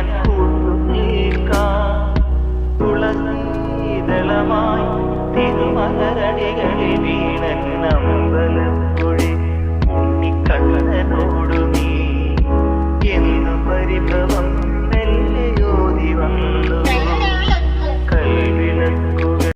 கண் கூட்டு நீக்கா